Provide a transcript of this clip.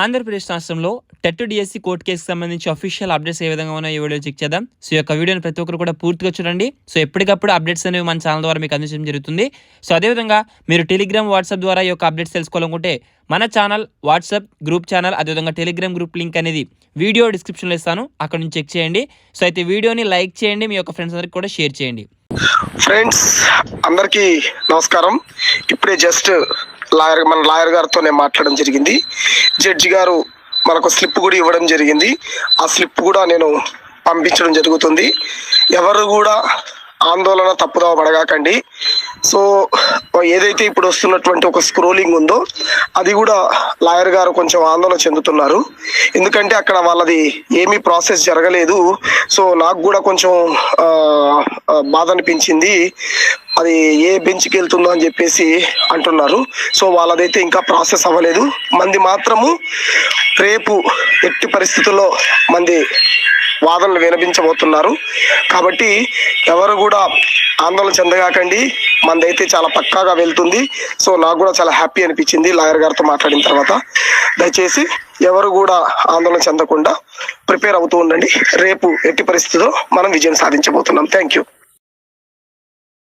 ఆంధ్రప్రదేశ్ రాష్ట్రంలో TET DSC court కేసుకు సంబంధించి అఫీషియల్ అప్డేట్స్ ఏ విధంగా ఉన్నాయో ఈ వీడియో చెక్ చేద్దాం. సో ఈ యొక్క వీడియోని ప్రతి ఒక్కరు కూడా పూర్తిగా చూడండి. సో ఎప్పటికప్పుడు అప్డేట్స్ అనేవి మన ఛానల్ ద్వారా మీకు అందించడం జరుగుతుంది. సో అదేవిధంగా మీరు టెలిగ్రామ్ వాట్సాప్ ద్వారా ఈ యొక్క అప్డేట్స్ తెలుసుకోవాలనుకుంటే మన ఛానల్ వాట్సాప్ గ్రూప్ ఛానల్ అదేవిధంగా టెలిగ్రామ్ గ్రూప్ లింక్ అనేది వీడియో డిస్క్రిప్షన్లో ఇస్తాను. అక్కడ నుంచి చెక్ చేయండి. సో అయితే వీడియోని లైక్ చేయండి. మీ యొక్క ఫ్రెండ్స్ అందరికి కూడా షేర్ చేయండి. ఫ్రెండ్స్ అందరికీ నమస్కారం. ఇప్పుడే జస్ట్ లాయర్ మన లాయర్ గారితో నేను మాట్లాడడం జరిగింది. జడ్జి గారు మనకు స్లిప్ కూడా ఇవ్వడం జరిగింది. ఆ స్లిప్ కూడా నేను పంపించడం జరుగుతుంది. ఎవరు కూడా ఆందోళన తప్పుదోవ పడగాకండి. సో ఏదైతే ఇప్పుడు వస్తున్నటువంటి ఒక స్క్రోలింగ్ ఉందో అది కూడా లాయర్ గారు కొంచెం ఆందోళన చెందుతున్నారు. ఎందుకంటే అక్కడ వాళ్ళది ఏమీ ప్రాసెస్ జరగలేదు. సో నాకు కూడా కొంచెం బాధ అనిపించింది. అది ఏ బెంచ్కి వెళ్తుందో అని చెప్పేసి అంటున్నారు. సో వాళ్ళదైతే ఇంకా ప్రాసెస్ అవ్వలేదు. మంది మాత్రము రేపు ఎట్టి పరిస్థితుల్లో మంది వాదనలు వినిపించబోతున్నారు కాబట్టి ఎవరు కూడా ఆందోళన చెందగాకండి. మనదైతే చాలా పక్కాగా వెళ్తుంది. సో నాకు కూడా చాలా హ్యాపీ అనిపించింది లాయర్ గారితో మాట్లాడిన తర్వాత. దయచేసి ఎవరు కూడా ఆందోళన చెందకుండా ప్రిపేర్ అవుతూ ఉండండి. రేపు ఎట్టి పరిస్థితిలో మనం విజయం సాధించబోతున్నాం. Thank you.